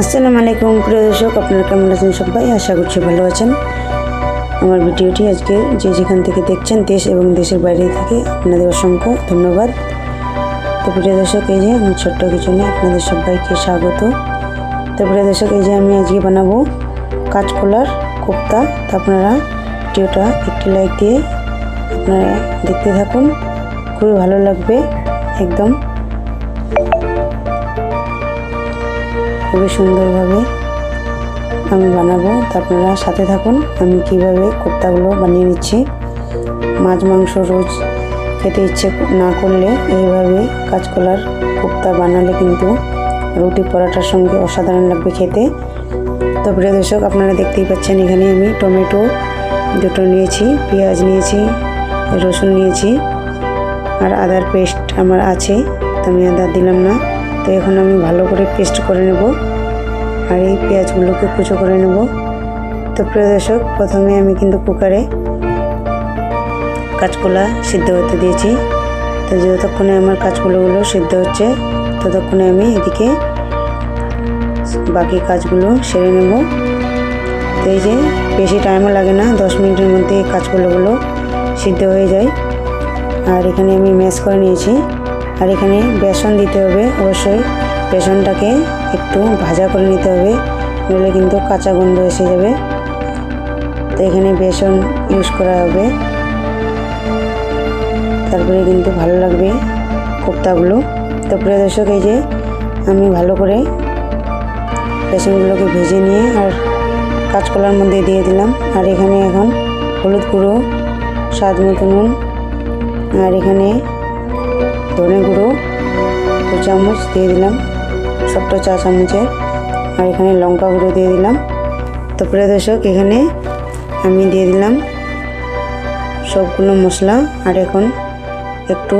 আসসালামু আলাইকুম প্রিয় দর্শক, আপনারা কেমন আছেন সবাই? আশা করছি ভালো আছেন। আমার ভিডিওটি আজকে যে যেখান থেকে দেখছেন, দেশ এবং দেশের বাইরে থেকে আপনাদের অসংখ্য ধন্যবাদ। তো প্রিয় দর্শক, এই যে আমার ছোট্ট কিচেনে আপনাদের সবাইকে স্বাগত। তো প্রিয় দর্শক, এই যে আমি আজকে বানাবো কাঁচকলার কোপ্তা। তো আপনারা ভিডিওটা একটি লাইক দিয়ে আপনারা দেখতে থাকুন। খুবই ভালো লাগবে, একদম। খুবই সুন্দরভাবে আমি বানাবো। তো আপনারা সাথে থাকুন, আমি কীভাবে কোপ্তাগুলো বানিয়ে নিচ্ছি। মাছ, মাংস রোজ খেতে ইচ্ছে না করলে এইভাবে কাঁচকলার কোপ্তা বানালে কিন্তু রুটি পরোটার সঙ্গে অসাধারণ লাগবে খেতে। তো প্রিয় দর্শক, আপনারা দেখতেই পাচ্ছেন, এখানে আমি টমেটো দুটো নিয়েছি, পেঁয়াজ নিয়েছি, রসুন নিয়েছি, আর আদার পেস্ট আমার আছে। তো আমি আদা দিলাম না। তো এখন আমি ভালো করে পেস্ট করে নেব। আর এই পেঁয়াজগুলোকে কুচো করে নেব। তো প্রিয় দর্শক, প্রথমে আমি কিন্তু কুকারে কাঁচকলা সিদ্ধ হতে দিয়েছি। তো যতক্ষণে আমার কাঁচকলাগুলো সিদ্ধ হচ্ছে, ততক্ষণে আমি এদিকে বাকি কাজগুলো সেরে নেব। তো এই যে বেশি টাইমও লাগে না, দশ মিনিটের মধ্যে এই কাঁচকলাগুলো সিদ্ধ হয়ে যায়। আর এখানে আমি ম্যাশ করে নিয়েছি। আর এখানে বেসন দিতে হবে অবশ্যই। বেসনটাকে একটু ভাজা করে নিতে হবে, নইলে কিন্তু কাঁচা গন্ধ এসে যাবে। তো এখানে বেসন ইউজ করা হবে। তারপরে কিন্তু ভালো লাগবে কোপ্তাগুলো। তো প্রিয় দর্শক, এই যে আমি ভালো করে বেসনগুলোকে ভেজে নিয়ে আর কাঁচকলার মধ্যে দিয়ে দিলাম। আর এখানে এখন হলুদ গুঁড়ো, স্বাদ মতো নুন, আর এখানে ধনে গুঁড়ো, দু চামচ দিয়ে দিলাম ছোট্ট চা চামচের আর এখানে লঙ্কা গুঁড়ো দিয়ে দিলাম। তো প্রিয় দর্শক, এখানে আমি দিয়ে দিলাম সবগুলো মশলা। আর এখন একটু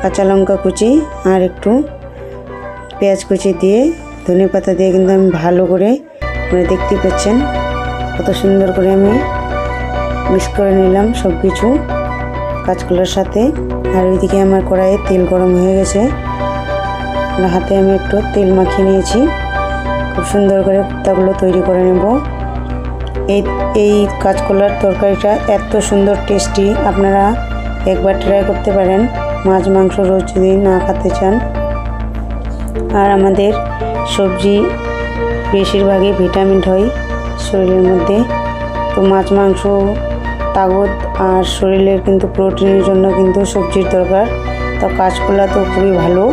কাঁচা লঙ্কা কুচি আর একটু পেঁয়াজ কুচি দিয়ে ধনে পাতা দিয়ে কিন্তু আমি ভালো করে আপনারা দেখতে পাচ্ছেন কত সুন্দর করে আমি মিক্স করে নিলাম সব কিছু কাঁচকলার সাথে। আর ওইদিকে আমার কড়াইয়ে তেল গরম হয়ে গেছে। হাতে আমি একটু তেল মাখিয়ে নিয়েছি। খুব সুন্দর করে কুর্তাগুলো তৈরি করে নেব। এই এই কাঁচকলার তরকারিটা এত সুন্দর টেস্টি। আপনারা একবার ট্রাই করতে পারেন। মাছ, মাংস রোজ যদি না খেতে চান। আর আমাদের সবজি বেশিরভাগই ভিটামিন হয় শরীরের মধ্যে। তো মাছ, মাংস তাগত আর শরীরের কিন্তু প্রোটিনের জন্য কিন্তু সবজির দরকার। তো কাঁচকলা তো খুবই ভালো।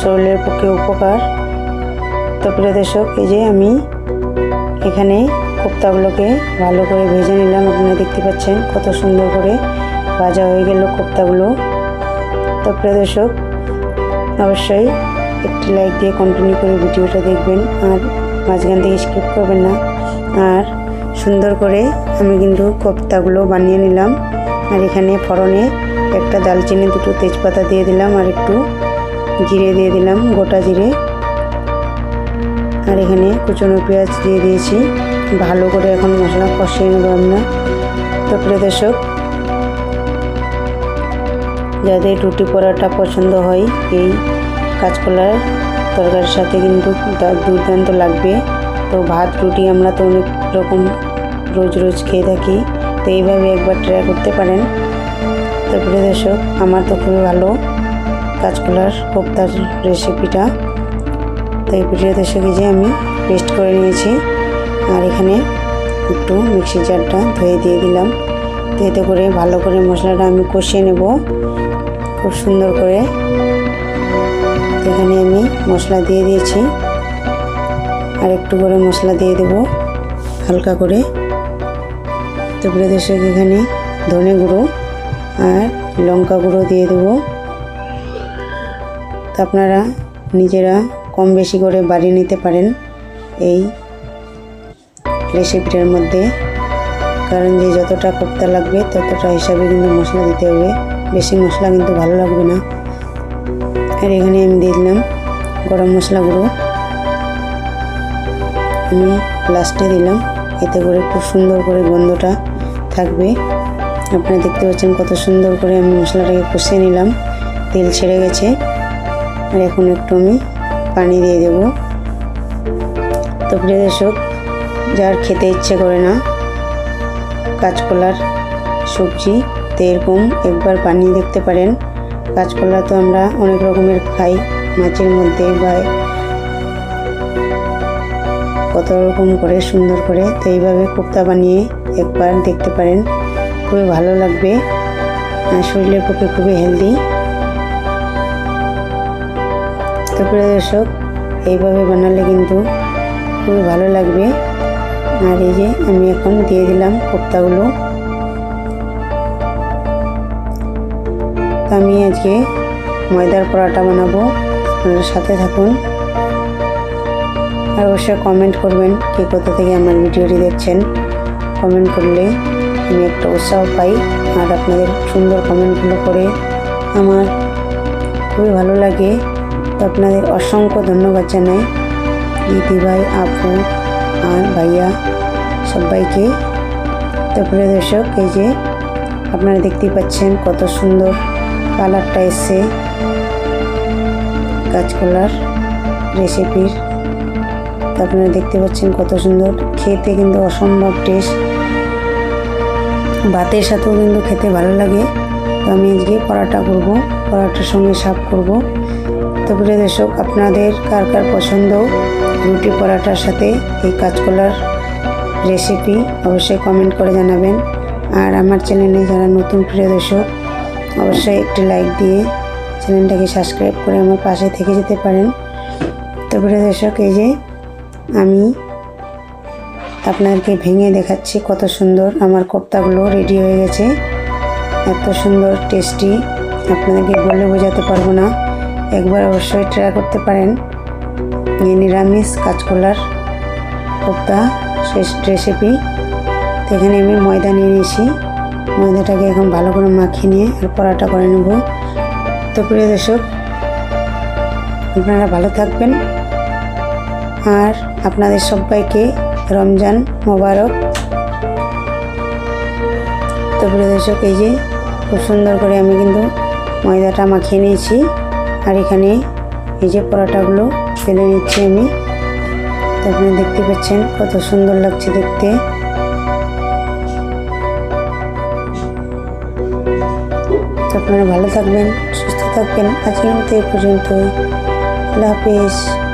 শরীরের পক্ষে উপকার। তো প্রিয় দর্শক, এই যে আমি এখানে কোপ্তাগুলোকে ভালো করে ভেজে নিলাম। আপনারা দেখতে পাচ্ছেন কত সুন্দর করে ভাজা হয়ে গেল কোপ্তাগুলো। তো প্রিয় দর্শক, অবশ্যই একটি লাইক দিয়ে কন্টিনিউ করে ভিডিওটা দেখবেন। আর মাঝখান থেকে স্কিপ করবেন না। আর সুন্দর করে আমি কিন্তু কোপ্তাগুলো বানিয়ে নিলাম। আর এখানে ফড়নে একটা দালচিনি, দুটো তেজপাতা দিয়ে দিলাম আর একটু জিরে দিয়ে দিলাম, গোটা জিরে। আর এখানে কুচনো পেঁয়াজ দিয়ে দিয়েছি। ভালো করে এখন মশলা কষিয়ে নেব আমরা। তো প্রিয় দর্শক, যাদের রুটি পরোটা পছন্দ হয়, এই কাঁচকলার তরকারির সাথে কিন্তু দুর্দান্ত লাগবে। তো ভাত, রুটি আমরা তো অনেক রকম রোজ রোজ খেয়ে থাকি, তো এইভাবে একবার ট্রাই করতে পারেন। তো প্রিয় দর্শক, আমার তো খুবই ভালো কাঁচকলার কোপ্তার রেসিপিটা তো এই প্রিয় দর্শকে যে আমি পেস্ট করে নিয়েছি, আর এখানে একটু মিক্সি জারটা ধুয়ে দিয়ে দিলাম। তো এতে করে ভালো করে মশলাটা আমি কষিয়ে নেব, খুব সুন্দর করে। এখানে আমি মশলা দিয়ে দিয়েছি, আর একটু করে মশলা দিয়ে দেব, হালকা করে। তো প্রিয় এখানে ধনে গুঁড়ো আর লঙ্কা গুঁড়ো দিয়ে দেবো। তো আপনারা নিজেরা কম বেশি করে বাড়িয়ে নিতে পারেন এই রেসিপিটার মধ্যে। কারণ যে যতটা কোপ্তা লাগবে, ততটা হিসাবে কিন্তু মশলা দিতে হবে। বেশি মশলা কিন্তু ভালো লাগবে না। আর এখানে আমি দিয়ে দিলাম গরম মশলা গুঁড়ো। আমি লাস্টে দিলাম। এতে করে খুব সুন্দর করে গন্ধটা থাকবে। আপনারা দেখতে পাচ্ছেন কত সুন্দর করে আমি মশলাটাকে কষিয়ে নিলাম। তেল ছেড়ে গেছে। আর এখন একটু আমি পানি দিয়ে দেবো। তো প্রিয় দর্শক, যার খেতে ইচ্ছে করে না, কাঁচকলার সবজি, তো এরকম একবার বানিয়ে দেখতে পারেন। কাঁচকলা তো আমরা অনেক রকমের খাই, মাছের মধ্যে বা কত রকম করে সুন্দর করে তো এইভাবে কোপ্তা বানিয়ে একবার দেখতে পারেন। খুবই ভালো লাগবে। শরীরের পক্ষে খুবই হেলদি তো প্রিয় দর্শক, এইভাবে বানালে কিন্তু খুবই ভালো লাগবে। আর এই যে আমি এখন দিয়ে দিলাম কোপ্তাগুলো। আমি আজকে ময়দার পরোটা বানাবো। আপনারা সাথে থাকুন। আর অবশ্যই কমেন্ট করবেন কে কোথা থেকে আমার ভিডিওটি দেখছেন। কমেন্ট করলে আমি একটা উৎসাহ পাই। আর আপনাদের সুন্দর কমেন্টগুলো করে আমার খুবই ভালো লাগে। তো আপনাদের অসংখ্য ধন্যবাদ জানাই। দিদি ভাই, আপু আর ভাইয়া সবাইকে। তো প্রিয় দর্শক, এই যে আপনারা দেখতেই পাচ্ছেন কত সুন্দর কালারটা এসছে। কাঁচকলার রেসিপির আপনারা দেখতে পাচ্ছেন কত সুন্দর। খেতে কিন্তু অসম্ভব টেস্ট ভাতের সাথেও কিন্তু খেতে ভালো লাগে। তো আমি আজকে পরাটা করব, পরাটার সঙ্গে সাপ করব। তো প্রিয় দর্শক, আপনাদের কার কার পছন্দ রুটি পরাটার সাথে এই কাঁচকলার রেসিপি অবশ্যই কমেন্ট করে জানাবেন। আর আমার চ্যানেলে যারা নতুন, প্রিয় দর্শক, অবশ্যই একটি লাইক দিয়ে চ্যানেলটাকে সাবস্ক্রাইব করে আমার পাশে থেকে যেতে পারেন। তো প্রিয় দর্শক, এই যে আমি আপনাদেরকে ভেঙে দেখাচ্ছি কত সুন্দর আমার কোপ্তাগুলো রেডি হয়ে গেছে। এত সুন্দর টেস্টি আপনাদেরকে বলে বোঝাতে পারব না। একবার অবশ্যই ট্রাই করতে পারেন। নিরামিষ কাঁচকলার কোপ্তা শেষ রেসিপি এখানে আমি ময়দা নিয়ে নিয়েছি। ময়দাটাকে এখন ভালো করে মাখিয়ে নিয়ে আর পরাটা করে নেব। তো প্রিয় দর্শক, আপনারা ভালো থাকবেন। আর আপনাদের সবাইকে রমজান মোবারক। তো প্রিয় দর্শক, এই যে খুব সুন্দর করে আমি কিন্তু ময়দাটা মাখিয়ে নিয়েছি। আর এখানে এই যে পরোটাগুলো ফেলে নিচ্ছি আমি। তো আপনি দেখতে পাচ্ছেন কত সুন্দর লাগছে দেখতে। আপনারা ভালো থাকবেন, সুস্থ থাকবেন। আজকের মতো এই পর্যন্তই। আল্লাহ হাফিজ।